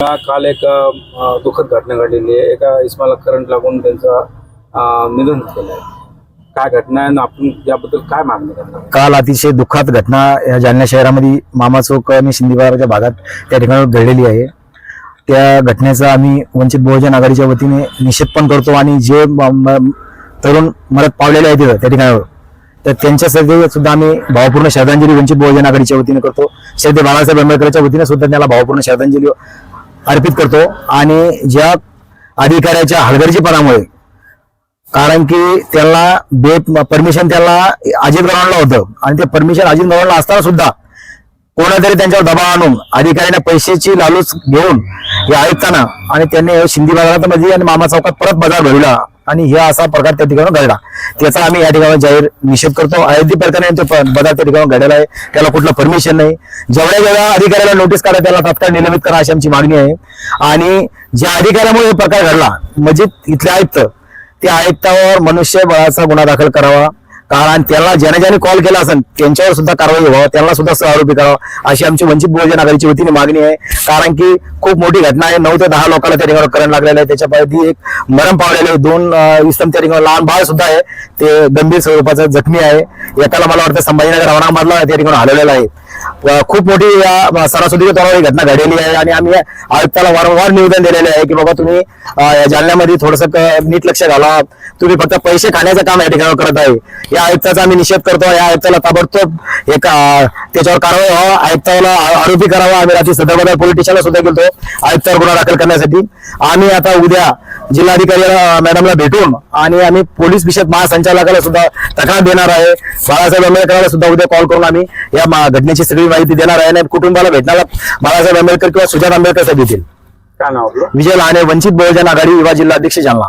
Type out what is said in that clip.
काल एक दुःखद घटना घडलेली आहे. एका इस्माला करंट लागून त्यांचं निधन झालेलं आहे. काय घटना आहे आपण याबद्दल काय मागणी करणार? काल अतिशय दुःखद घटना या जालना शहरामध्ये मामा चौक आणि शिंदेबाराच्या भागात त्या ठिकाणी घडलेली आहे. त्या घटनेचा आम्ही वंचित बहुजन आघाडीच्या वतीने निषेध पण करतो आणि जे तरुण मरत पावलेले आहेत त्या ठिकाणावर तर त्यांच्यासाठी सुद्धा आम्ही भावपूर्ण श्रद्धांजली वंचित बहुजन आघाडीच्या वतीने करतो. श्रद्धे बाळासाहेब आंबेडकरच्या वतीने सुद्धा त्याला भावपूर्ण श्रद्धांजली अर्पित करतो आणि ज्या अधिकाऱ्याच्या हलगर्जीपणामुळे कारण की त्याला बे परमिशन त्याला अजित गव्हाणला होतं. आणि ते परमिशन अजित गव्हाणला असताना सुद्धा कोणातरी त्यांच्यावर दबाव आणून अधिकाऱ्यांना पैशाची लालूच घेऊन या आयुक्तांना आणि त्यांनी शिंदे बाजारामध्ये आणि मामा चौकात परत बाजार भरला. आणि हे असा प्रकार त्या ठिकाणी घडला. त्याचा आम्ही या ठिकाणी जाहीर निषेध करतो. अयोध्या प्रकारे तो प- त्या ठिकाणी घडलेला आहे. त्याला कुठलं परमिशन नाही. जेवढ्या जेवढ्या अधिकाऱ्याला नोटीस काढा त्याला तात्काळ निलंबित करा अशी आमची मागणी आहे. आणि ज्या अधिकाऱ्यामुळे हे प्रकार घडला म्हणजे इथले आयुक्त त्या आयुक्तावर मनुष्यबळाचा गुन्हा दाखल करावा. कारण त्याला ज्याने ज्याने कॉल केला असेल त्यांच्यावर सुद्धा कारवाई व्हावं त्यांना सुद्धा सहआरोपी करावा अशी आमची वंचित बहुजन आघाडीची वतीने मागणी आहे. कारण की खूप मोठी घटना आहे. नऊ ते दहा लोकांना त्या रिंगावर करंट लागलेलं आहे. त्याच्यापैकी एक मरण पावलेलं आहे. दोन अं, इसम त्या रिंगावर लहान बाळ सुद्धा आहे. ते गंभीर स्वरूपाचं जखमी आहे. एकाला मला वाटतं संभाजीनगर औरंगाबादला त्या रिंगावर हलवलेला आहे. खूप मोठी या सणासुदीच्या तोरावर ही घटना घडलेली आहे आणि आम्ही आयुक्ताला वारंवार निवेदन दिलेले आहे की बाबा तुम्ही या जालन्यामध्ये थोडस नीट लक्ष घाला. तुम्ही फक्त पैसे खाण्याचं काम या ठिकाणी करत आहे. या आयुक्ताचा आम्ही निषेध करतो या आयुक्ताला ताबडतोब एक त्याच्यावर कारवाई व्हावा. आयुक्ताला आरोपी करावा. आम्ही रात्री सदर पोलीस स्टेशनला सुद्धा गेलो आयुक्तावर गुन्हा दाखल करण्यासाठी. आम्ही आता उद्या जिल्हाधिकारी मॅडमला भेटून आणि आम्ही पोलीस विषयक महासंचालकाला सुद्धा तक्रार देणार आहे. बाळासाहेब आंबेडकरांना सुद्धा उद्या कॉल करून आम्ही या घटनेची सगळी माहिती देणार आहे. आणि कुटुंबाला भेटणारा बाळासाहेब आंबेडकर किंवा सुजात आंबेडकर साहेब येतील. विजय लहाने वंचित बहुजन आघाडी युवा जिल्हा अध्यक्ष जालना.